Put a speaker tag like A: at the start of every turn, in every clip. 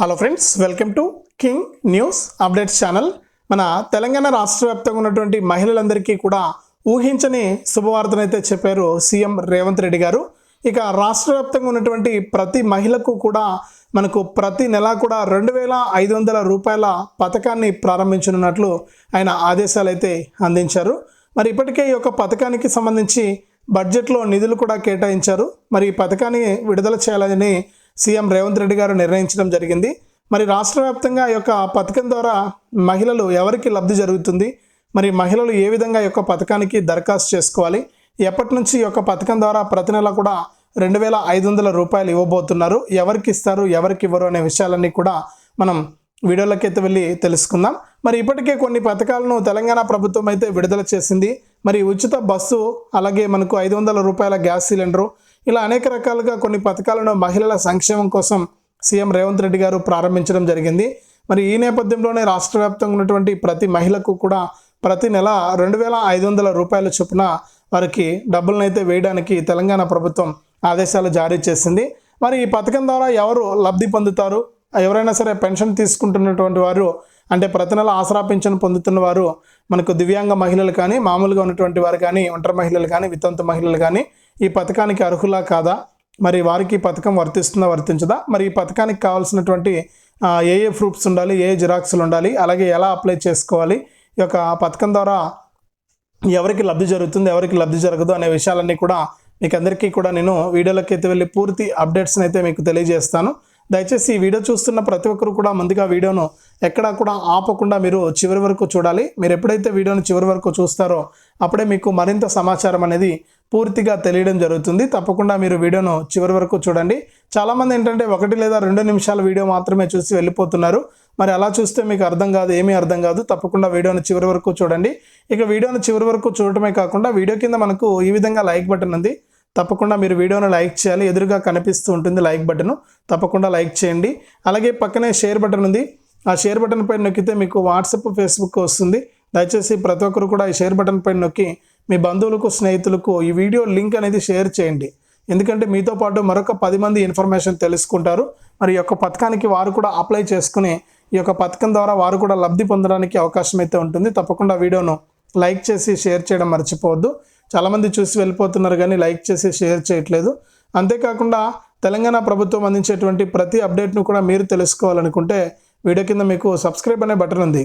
A: Hello friends welcome to king news updates channel మన తెలంగాణ రాష్ట్ర వ్యాప్తంగా ఉన్నటువంటి మహిళలందరికీ కూడా ఊహించని శుభవార్తనైతే చెప్పారు సీఎం రేవంత్ రెడ్డి గారు. ఇక రాష్ట్ర వ్యాప్తంగా ఉన్నటువంటి ప్రతి మహిళకు కూడా మనకు ప్రతి నెల కూడా రెండు వేల ఐదు వందల రూపాయల పథకాన్ని ప్రారంభించనున్నట్లు ఆయన ఆదేశాలు అయితే అందించారు. మరి ఇప్పటికే ఈ యొక్క పథకానికి సంబంధించి బడ్జెట్లో నిధులు కూడా కేటాయించారు. మరి ఈ పథకాన్ని విడుదల చేయాలని సీఎం రేవంత్ రెడ్డి గారు నిర్ణయించడం జరిగింది. మరి రాష్ట్ర వ్యాప్తంగా ఈ యొక్క పథకం ద్వారా మహిళలు ఎవరికి లబ్ధి జరుగుతుంది? మరి మహిళలు ఏ విధంగా యొక్క పథకానికి దరఖాస్తు చేసుకోవాలి? ఎప్పటి నుంచి ఈ యొక్క పథకం ద్వారా ప్రతి నెల కూడా రెండు వేల ఐదు వందల రూపాయలు ఇవ్వబోతున్నారు? ఎవరికి ఇస్తారు? ఎవరికి ఇవ్వరు అనే విషయాలన్నీ కూడా మనం వీడియోలకైతే వెళ్ళి తెలుసుకుందాం. మరి ఇప్పటికే కొన్ని పథకాలను తెలంగాణ ప్రభుత్వం అయితే విడుదల చేసింది. మరి ఉచిత బస్సు అలాగే మనకు ఐదు వందల రూపాయల గ్యాస్ సిలిండరు ఇలా అనేక రకాలుగా కొన్ని పథకాలను మహిళల సంక్షేమం కోసం సీఎం రేవంత్ రెడ్డి గారు ప్రారంభించడం జరిగింది. మరి ఈ నేపథ్యంలోనే రాష్ట్ర వ్యాప్తంగా ఉన్నటువంటి ప్రతి మహిళకు కూడా ప్రతి నెల రెండు వేల ఐదు వందల రూపాయల చొప్పున వారికి డబ్బులను అయితే వేయడానికి తెలంగాణ ప్రభుత్వం ఆదేశాలు జారీ చేసింది. మరి ఈ పథకం ద్వారా ఎవరు లబ్ధి పొందుతారు? ఎవరైనా సరే పెన్షన్ తీసుకుంటున్నటువంటి వారు అంటే ప్రతి నెల ఆసరా పెన్షన్ పొందుతున్న వారు మనకు దివ్యాంగ మహిళలు కానీ మామూలుగా ఉన్నటువంటి వారు కానీ ఒంటరి మహిళలు కానీ వితంతు మహిళలు కానీ ఈ పథకానికి అర్హులా కాదా? మరి వారికి ఈ పథకం వర్తిస్తుందా వర్తించదా? మరి ఈ పథకానికి కావాల్సినటువంటి ఏ ఏ ప్రూఫ్స్ ఉండాలి? ఏ ఏ జిరాక్స్లు ఉండాలి? అలాగే ఎలా అప్లై చేసుకోవాలి? ఈ యొక్క పథకం ద్వారా ఎవరికి లబ్ధి జరుగుతుంది ఎవరికి లబ్ధి జరగదు అనే విషయాలన్నీ కూడా మీకు అందరికీ కూడా నేను వీడియోలోకి అయితే వెళ్ళి పూర్తి అప్డేట్స్ని అయితే మీకు తెలియజేస్తాను. దయచేసి ఈ వీడియో చూస్తున్న ప్రతి ఒక్కరు కూడా ముందుగా వీడియోను ఎక్కడా కూడా ఆపకుండా మీరు చివరి వరకు చూడాలి. మీరు ఎప్పుడైతే వీడియోను చివరి వరకు చూస్తారో అప్పుడే మీకు మరింత సమాచారం అనేది పూర్తిగా తెలియడం జరుగుతుంది. తప్పకుండా మీరు వీడియోను చివరి వరకు చూడండి. చాలామంది ఏంటంటే ఒకటి లేదా రెండు నిమిషాల వీడియో మాత్రమే చూసి వెళ్ళిపోతున్నారు. మరి అలా చూస్తే మీకు అర్థం కాదు ఏమీ అర్థం కాదు. తప్పకుండా వీడియోను చివరి వరకు చూడండి. ఇక వీడియోను చివరి వరకు చూడటమే కాకుండా వీడియో కింద మనకు ఈ విధంగా లైక్ బటన్ ఉంది. తప్పకుండా మీరు వీడియోను లైక్ చేయాలి. ఎదురుగా కనిపిస్తూ ఉంటుంది లైక్ బటన్. తప్పకుండా లైక్ చేయండి. అలాగే పక్కనే షేర్ బటన్ ఉంది. ఆ షేర్ బటన్ పైన నొక్కితే మీకు వాట్సాప్ ఫేస్బుక్ వస్తుంది. దయచేసి ప్రతి ఒక్కరు కూడా ఈ షేర్ బటన్ పైన నొక్కి మీ బంధువులకు స్నేహితులకు ఈ వీడియో లింక్ అనేది షేర్ చేయండి. ఎందుకంటే మీతో పాటు మరొక పది మంది ఇన్ఫర్మేషన్ తెలుసుకుంటారు. మరి ఈ యొక్క పథకానికి వారు కూడా అప్లై చేసుకుని ఈ యొక్క పథకం ద్వారా వారు కూడా లబ్ధి పొందడానికి అవకాశం అయితే ఉంటుంది. తప్పకుండా వీడియోను లైక్ చేసి షేర్ చేయడం మర్చిపోవద్దు. చాలామంది చూసి వెళ్ళిపోతున్నారు కానీ లైక్ చేసి షేర్ చేయట్లేదు. అంతేకాకుండా తెలంగాణ ప్రభుత్వం అందించేటువంటి ప్రతి అప్డేట్ను కూడా మీరు తెలుసుకోవాలనుకుంటే వీడియో కింద మీకు సబ్స్క్రైబ్ అనే బటన్ ఉంది.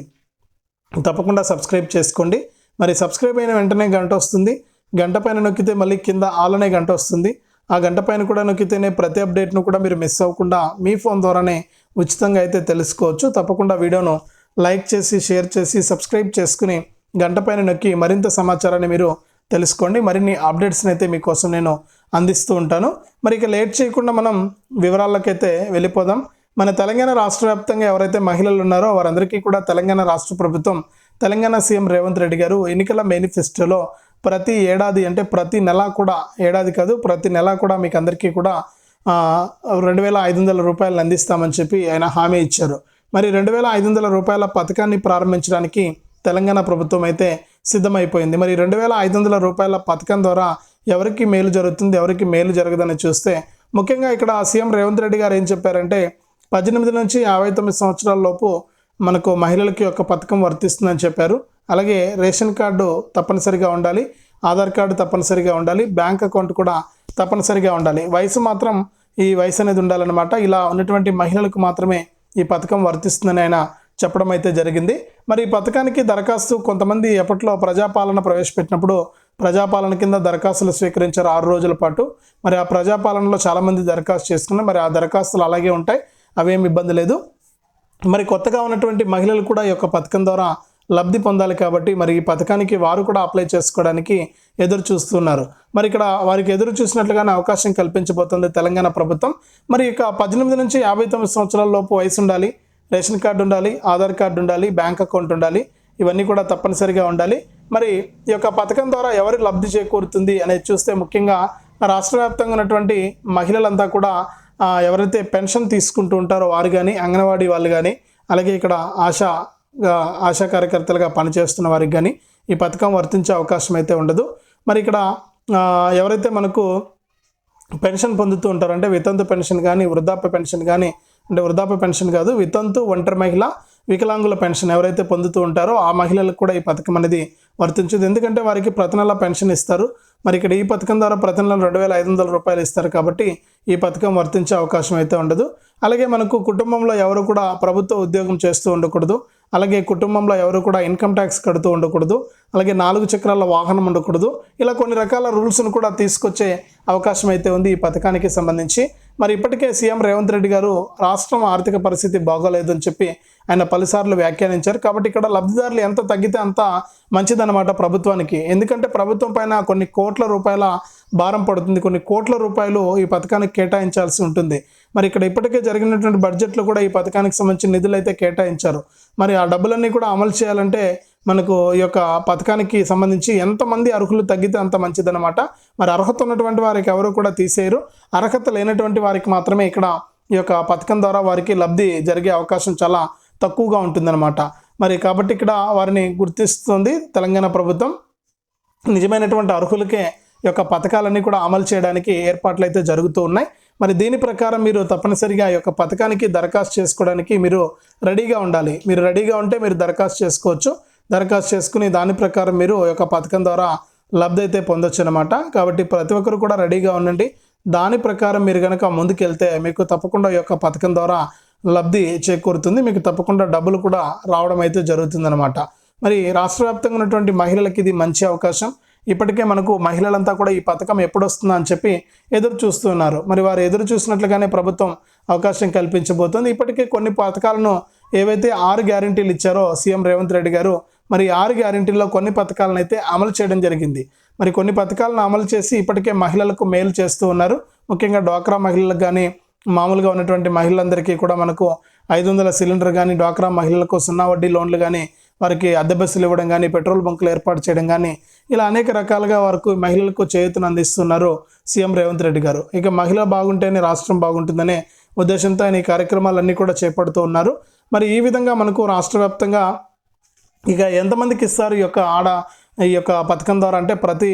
A: తప్పకుండా సబ్స్క్రైబ్ చేసుకోండి. మరి సబ్స్క్రైబ్ అయిన వెంటనే గంట వస్తుంది. గంట పైన నొక్కితే మళ్ళీ కింద ఆల్ అనే గంట వస్తుంది. ఆ గంట పైన కూడా నొక్కితేనే ప్రతి అప్డేట్ను కూడా మీరు మిస్ అవ్వకుండా మీ ఫోన్ ద్వారానే ఉచితంగా అయితే తెలుసుకోవచ్చు. తప్పకుండా వీడియోను లైక్ చేసి షేర్ చేసి సబ్స్క్రైబ్ చేసుకుని గంట పైన నొక్కి మరింత సమాచారాన్ని మీరు తెలుసుకోండి. మరిన్ని అప్డేట్స్ని అయితే మీకోసం నేను అందిస్తూ ఉంటాను. మరి ఇక లేట్ చేయకుండా మనం వివరాలకైతే వెళ్ళిపోదాం. మన తెలంగాణ రాష్ట్ర వ్యాప్తంగా ఎవరైతే మహిళలు ఉన్నారో వారందరికీ కూడా తెలంగాణ రాష్ట్ర ప్రభుత్వం తెలంగాణ సీఎం రేవంత్ రెడ్డి గారు ఎన్నికల మేనిఫెస్టోలో ప్రతి ఏడాది అంటే ప్రతి నెల కూడా ఏడాది కాదు ప్రతి నెల కూడా మీకు అందరికీ కూడా రెండు వేల ఐదు వందల రూపాయలు అందిస్తామని చెప్పి ఆయన హామీ ఇచ్చారు. మరి రెండు వేల ఐదు వందల రూపాయల పథకాన్ని ప్రారంభించడానికి తెలంగాణ ప్రభుత్వం అయితే సిద్ధమైపోయింది. మరి రెండు వేల ఐదు వందల రూపాయల పథకం ద్వారా ఎవరికి మేలు జరుగుతుంది ఎవరికి మేలు జరగదని చూస్తే ముఖ్యంగా ఇక్కడ సీఎం రేవంత్ రెడ్డి గారు ఏం చెప్పారంటే పద్దెనిమిది నుంచి యాభై తొమ్మిది సంవత్సరాల లోపు మనకు మహిళలకి ఒక పథకం వర్తిస్తుందని చెప్పారు. అలాగే రేషన్ కార్డు తప్పనిసరిగా ఉండాలి ఆధార్ కార్డు తప్పనిసరిగా ఉండాలి బ్యాంక్ అకౌంట్ కూడా తప్పనిసరిగా ఉండాలి. వయసు మాత్రం ఈ వయసు అనేది ఉండాలన్నమాట. ఇలా ఉన్నటువంటి మహిళలకు మాత్రమే ఈ పథకం వర్తిస్తుందని ఆయన చెప్పడం అయితే జరిగింది. మరి ఈ పథకానికి దరఖాస్తు కొంతమంది ఎప్పట్లో ప్రజాపాలన ప్రవేశపెట్టినప్పుడు ప్రజాపాలన కింద దరఖాస్తులు స్వీకరించారు ఆరు రోజుల పాటు. మరి ఆ ప్రజాపాలనలో చాలామంది దరఖాస్తు చేసుకున్నారు. మరి ఆ దరఖాస్తులు అలాగే ఉంటాయి. అవేం ఇబ్బంది లేదు. మరి కొత్తగా ఉన్నటువంటి మహిళలు కూడా ఈ యొక్క పథకం ద్వారా లబ్ధి పొందాలి కాబట్టి మరి ఈ పథకానికి వారు కూడా అప్లై చేసుకోవడానికి ఎదురు చూస్తున్నారు. మరి ఇక్కడ వారికి ఎదురు చూసినట్లుగానే అవకాశం కల్పించబోతుంది తెలంగాణ ప్రభుత్వం. మరి ఇక పద్దెనిమిది నుంచి యాభై తొమ్మిది సంవత్సరాల లోపు వయసు ఉండాలి రేషన్ కార్డు ఉండాలి ఆధార్ కార్డు ఉండాలి బ్యాంక్ అకౌంట్ ఉండాలి ఇవన్నీ కూడా తప్పనిసరిగా ఉండాలి. మరి ఈ యొక్క పథకం ద్వారా ఎవరికి లబ్ధి చేకూరుతుంది అనేది చూస్తే ముఖ్యంగా రాష్ట్ర వ్యాప్తంగా ఉన్నటువంటి మహిళలంతా కూడా ఎవరైతే పెన్షన్ తీసుకుంటూ ఉంటారో వారు కానీ అంగన్వాడీ వాళ్ళు కానీ అలాగే ఇక్కడ ఆశా ఆశా కార్యకర్తలుగా పనిచేస్తున్న వారికి కానీ ఈ పథకం వర్తించే అవకాశం అయితే ఉండదు. మరి ఇక్కడ ఎవరైతే మనకు పెన్షన్ పొందుతూ ఉంటారో అంటే వితంతు పెన్షన్ కానీ వృద్ధాప్య పెన్షన్ కానీ అంటే వృద్ధాప్య పెన్షన్ కాదు వితంతు ఒంటరి మహిళ వికలాంగుల పెన్షన్ ఎవరైతే పొందుతూ ఉంటారో ఆ మహిళలకు కూడా ఈ పథకం అనేది వర్తించదు. ఎందుకంటే వారికి ప్రతి నెల పెన్షన్ ఇస్తారు. మరి ఇక్కడ ఈ పథకం ద్వారా ప్రతి నెల రెండు వేల ఐదు వందల రూపాయలు ఇస్తారు కాబట్టి ఈ పథకం వర్తించే అవకాశం అయితే ఉండదు. అలాగే మనకు కుటుంబంలో ఎవరు కూడా ప్రభుత్వ ఉద్యోగం చేస్తూ ఉండకూడదు. అలాగే కుటుంబంలో ఎవరు కూడా ఇన్కమ్ ట్యాక్స్ కడుతూ ఉండకూడదు. అలాగే నాలుగు చక్రాల వాహనం ఉండకూడదు. ఇలా కొన్ని రకాల రూల్స్ను కూడా తీసుకొచ్చే అవకాశం అయితే ఉంది ఈ పథకానికి సంబంధించి. మరి ఇప్పటికే సీఎం రేవంత్ రెడ్డి గారు రాష్ట్రం ఆర్థిక పరిస్థితి బాగోలేదని చెప్పి ఆయన పలుసార్లు వ్యాఖ్యానించారు. కాబట్టి ఇక్కడ లబ్ధిదారులు ఎంత తగ్గితే అంత మంచిదన్నమాట ప్రభుత్వానికి. ఎందుకంటే ప్రభుత్వం పైన కొన్ని కోట్ల రూపాయల భారం పడుతుంది. కొన్ని కోట్ల రూపాయలు ఈ పథకానికి కేటాయించాల్సి ఉంటుంది. మరి ఇక్కడ ఇప్పటికే జరిగినటువంటి బడ్జెట్లో కూడా ఈ పథకానికి సంబంధించిన నిధులు అయితే కేటాయించారు. మరి ఆ డబ్బులన్నీ కూడా అమలు చేయాలంటే మనకు ఈ యొక్క పథకానికి సంబంధించి ఎంతమంది అర్హులు తగ్గితే అంత మంచిదన్నమాట. మరి అర్హత ఉన్నటువంటి వారికి ఎవరు కూడా తీసేయరు. అర్హత లేనటువంటి వారికి మాత్రమే ఇక్కడ ఈ యొక్క పథకం ద్వారా వారికి లబ్ధి జరిగే అవకాశం చాలా తక్కువగా ఉంటుందన్నమాట. మరి కాబట్టి ఇక్కడ వారిని గుర్తిస్తుంది తెలంగాణ ప్రభుత్వం. నిజమైనటువంటి అర్హులకే ఈ యొక్క పథకాలన్నీ కూడా అమలు చేయడానికి ఏర్పాట్లు అయితే జరుగుతూ ఉన్నాయి. మరి దీని ప్రకారం మీరు తప్పనిసరిగా ఈ యొక్క పథకానికి దరఖాస్తు చేసుకోవడానికి మీరు రెడీగా ఉండాలి. మీరు రెడీగా ఉంటే మీరు దరఖాస్తు చేసుకోవచ్చు. దరఖాస్తు చేసుకుని దాని ప్రకారం మీరు యొక్క పథకం ద్వారా లబ్ధి అయితే పొందొచ్చు అనమాట కాబట్టి ప్రతి ఒక్కరు కూడా రెడీగా ఉండండి. దాని ప్రకారం మీరు కనుక ముందుకెళ్తే మీకు తప్పకుండా ఈ యొక్క పథకం ద్వారా లబ్ధి చేకూరుతుంది. మీకు తప్పకుండా డబ్బులు కూడా రావడం అయితే జరుగుతుందనమాట మరి రాష్ట్ర వ్యాప్తంగా ఉన్నటువంటి మహిళలకి ఇది మంచి అవకాశం. ఇప్పటికే మనకు మహిళలంతా కూడా ఈ పథకం ఎప్పుడు వస్తుందా అని చెప్పి ఎదురు చూస్తున్నారు మరి వారు ఎదురు చూసినట్లుగానే ప్రభుత్వం అవకాశం కల్పించబోతోంది. ఇప్పటికే కొన్ని పథకాలను ఏవైతే ఆరు గ్యారంటీలు ఇచ్చారో సీఎం రేవంత్ రెడ్డి గారు మరి ఆరు గ్యారంటీల్లో కొన్ని పథకాలను అయితే అమలు చేయడం జరిగింది. మరి కొన్ని పథకాలను అమలు చేసి ఇప్పటికే మహిళలకు మేలు చేస్తూ ఉన్నారు. ముఖ్యంగా డ్వాక్రా మహిళలకు కానీ మామూలుగా ఉన్నటువంటి మహిళలందరికీ కూడా మనకు ఐదు వందల సిలిండర్ కానీ డ్వాక్రా మహిళలకు సున్నా వడ్డీ లోన్లు కానీ వారికి అద్దె బస్సులు ఇవ్వడం కానీ పెట్రోల్ బంకులు ఏర్పాటు చేయడం కానీ ఇలా అనేక రకాలుగా వరకు మహిళలకు చేయూతను అందిస్తున్నారు సీఎం రేవంత్ రెడ్డి గారు. ఇక మహిళ బాగుంటేనే రాష్ట్రం బాగుంటుందనే ఉద్దేశంతో ఆయన ఈ కార్యక్రమాలన్నీ కూడా చేపడుతూ ఉన్నారు. మరి ఈ విధంగా మనకు రాష్ట్ర వ్యాప్తంగా ఇక ఎంతమందికి ఇస్తారు ఈ యొక్క ఆడ ఈ యొక్క పథకం ద్వారా? అంటే ప్రతి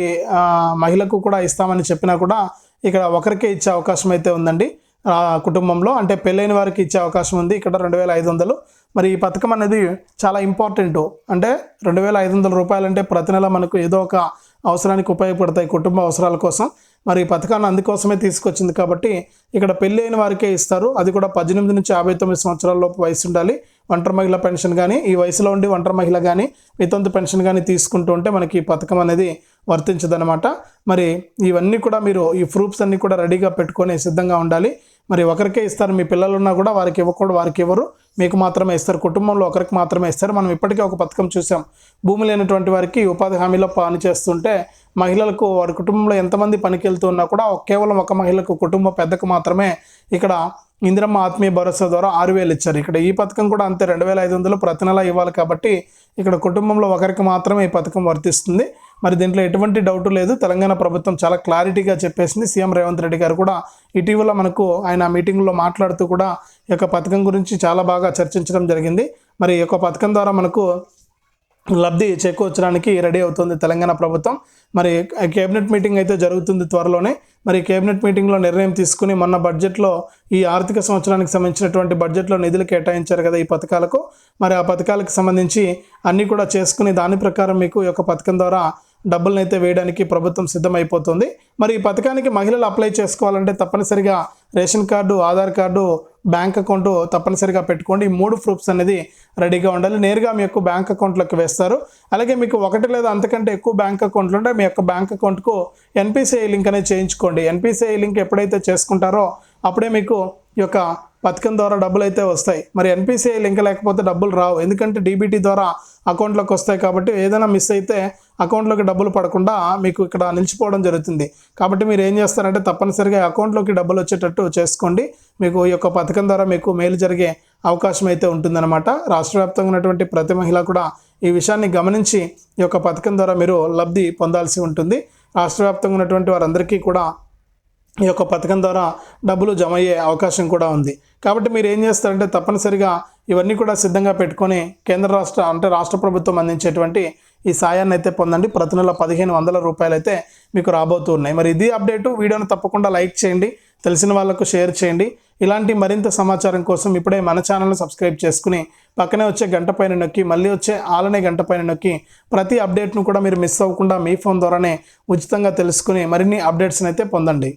A: మహిళకు కూడా ఇస్తామని చెప్పినా కూడా ఇక్కడ ఒకరికే ఇచ్చే అవకాశం అయితే ఉందండి. ఆ కుటుంబంలో అంటే పెళ్ళైన వారికి ఇచ్చే అవకాశం ఉంది. ఇక్కడ రెండు వేల ఐదు వందలు. మరి ఈ పథకం అనేది చాలా ఇంపార్టెంట్. అంటే రెండు వేల ఐదు వందల రూపాయలు అంటే ప్రతి నెల మనకు ఏదో ఒక అవసరానికి ఉపయోగపడతాయి కుటుంబ అవసరాల కోసం. మరి ఈ పథకాన్ని అందుకోసమే తీసుకొచ్చింది కాబట్టి ఇక్కడ పెళ్ళి అయిన వారికే ఇస్తారు. అది కూడా పద్దెనిమిది నుంచి యాభై తొమ్మిది సంవత్సరాల లోపు వయసు ఉండాలి. ఒంటరి మహిళ పెన్షన్ కానీ ఈ వయసులో ఉండి ఒంటరి మహిళ కానీ వితంతు పెన్షన్ కానీ తీసుకుంటూ ఉంటే మనకి ఈ పథకం అనేది వర్తించదనమాట మరి ఇవన్నీ కూడా మీరు ఈ ప్రూఫ్స్ అన్నీ కూడా రెడీగా పెట్టుకొని సిద్ధంగా ఉండాలి. మరి ఒకరికే ఇస్తారు మీ పిల్లలు ఉన్నా కూడా వారికి ఇవ్వకూడదు వారికి ఇవ్వరు. మీకు మాత్రమే ఇస్తారు. కుటుంబంలో ఒకరికి మాత్రమే ఇస్తారు. మనం ఇప్పటికే ఒక పథకం చూసాం భూమి లేనటువంటి వారికి ఉపాధి హామీలో పని చేస్తుంటే మహిళలకు వారి కుటుంబంలో ఎంతమంది పనికి వెళ్తున్నా కూడా కేవలం ఒక మహిళకు కుటుంబ పెద్దకు మాత్రమే ఇక్కడ ఇందిరమ్మ ఆత్మీయ భరోసా ద్వారా ఆరు వేలు ఇచ్చారు. ఇక్కడ ఈ పథకం కూడా అంతే. రెండు వేల ఐదు వందలు ప్రతి నెల ఇవ్వాలి కాబట్టి ఇక్కడ కుటుంబంలో ఒకరికి మాత్రమే ఈ పథకం వర్తిస్తుంది. మరి దీంట్లో ఎటువంటి డౌట్ లేదు. తెలంగాణ ప్రభుత్వం చాలా క్లారిటీగా చెప్పేసింది. సీఎం రేవంత్ రెడ్డి గారు కూడా ఇటీవల మనకు ఆయన మీటింగ్లో మాట్లాడుతూ కూడా ఈ యొక్క పథకం గురించి చాలా బాగా చర్చించడం జరిగింది. మరి ఈ యొక్క పథకం ద్వారా మనకు లబ్ధి చేకూర్చడానికి రెడీ అవుతుంది తెలంగాణ ప్రభుత్వం. మరి కేబినెట్ మీటింగ్ అయితే జరుగుతుంది త్వరలోనే. మరి కేబినెట్ మీటింగ్లో నిర్ణయం తీసుకుని మొన్న బడ్జెట్లో ఈ ఆర్థిక సంవత్సరానికి సంబంధించినటువంటి బడ్జెట్లో నిధులు కేటాయించారు కదా ఈ పథకాలకు. మరి ఆ పథకాలకు సంబంధించి అన్నీ కూడా చేసుకుని దాని ప్రకారం మీకు ఈ యొక్క పథకం ద్వారా డబ్బులను అయితే వేయడానికి ప్రభుత్వం సిద్ధమైపోతుంది. మరి ఈ పథకానికి మహిళలు అప్లై చేసుకోవాలంటే తప్పనిసరిగా ration card Aadhaar card bank account తప్పనిసరిగా పెట్టుకోండి. ఈ మూడు ప్రూఫ్స్ అనేది రెడీగా ఉండాలి. నేరుగా మీ యొక్క బ్యాంక్ అకౌంట్లోకి వేస్తారు. అలాగే మీకు ఒకటి లేదా అంతకంటే ఎక్కువ బ్యాంక్ అకౌంట్లు ఉంటే మీ యొక్క బ్యాంక్ అకౌంట్కు ఎన్పిసిఐ లింక్ అనేది చేయించుకోండి. ఎన్పిసిఐ లింక్ ఎప్పుడైతే చేసుకుంటారో అప్పుడే మీకు ఈ యొక్క పథకం ద్వారా డబ్బులు అయితే వస్తాయి. మరి ఎన్పిసిఐ లింక్ లేకపోతే డబ్బులు రావు. ఎందుకంటే డీబీటీ ద్వారా అకౌంట్లోకి వస్తాయి కాబట్టి ఏదైనా మిస్ అయితే అకౌంట్లోకి డబ్బులు పడకుండా మీకు ఇక్కడ నిలిచిపోవడం జరుగుతుంది. కాబట్టి మీరు ఏం చేస్తారంటే తప్పనిసరిగా అకౌంట్లోకి డబ్బులు వచ్చేటట్టు చేసుకోండి. మీకు ఈ యొక్క పథకం ద్వారా మీకు మేలు జరిగే అవకాశం అయితే ఉంటుందన్నమాట. రాష్ట్ర వ్యాప్తంగా ఉన్నటువంటి ప్రతి మహిళ కూడా ఈ విషయాన్ని గమనించి ఈ యొక్క పథకం ద్వారా మీరు లబ్ధి పొందాల్సి ఉంటుంది. రాష్ట్ర వ్యాప్తంగా ఉన్నటువంటి వారందరికీ కూడా ఈ యొక్క పథకం ద్వారా డబ్బులు జమ అయ్యే అవకాశం కూడా ఉంది. కాబట్టి మీరు ఏం చేస్తారంటే తప్పనిసరిగా ఇవన్నీ కూడా సిద్ధంగా పెట్టుకొని కేంద్ర రాష్ట్ర అంటే రాష్ట్ర ప్రభుత్వం అందించేటువంటి ఈ సాయాన్ని అయితే పొందండి. ప్రతి నెల పదిహేను వందల రూపాయలు అయితే మీకు రాబోతూ ఉన్నాయి. మరి ఇది అప్డేటు. వీడియోను తప్పకుండా లైక్ చేయండి. తెలిసిన వాళ్ళకు షేర్ చేయండి. ఇలాంటి మరింత సమాచారం కోసం ఇప్పుడే మన ఛానల్ని సబ్స్క్రైబ్ చేసుకుని పక్కనే వచ్చే గంట పైన నొక్కి మళ్ళీ వచ్చే ఆలనే గంట పైన నొక్కి ప్రతి అప్డేట్ను కూడా మీరు మిస్ అవ్వకుండా మీ ఫోన్ ద్వారానే ఉచితంగా తెలుసుకుని మరిన్ని అప్డేట్స్ని అయితే పొందండి.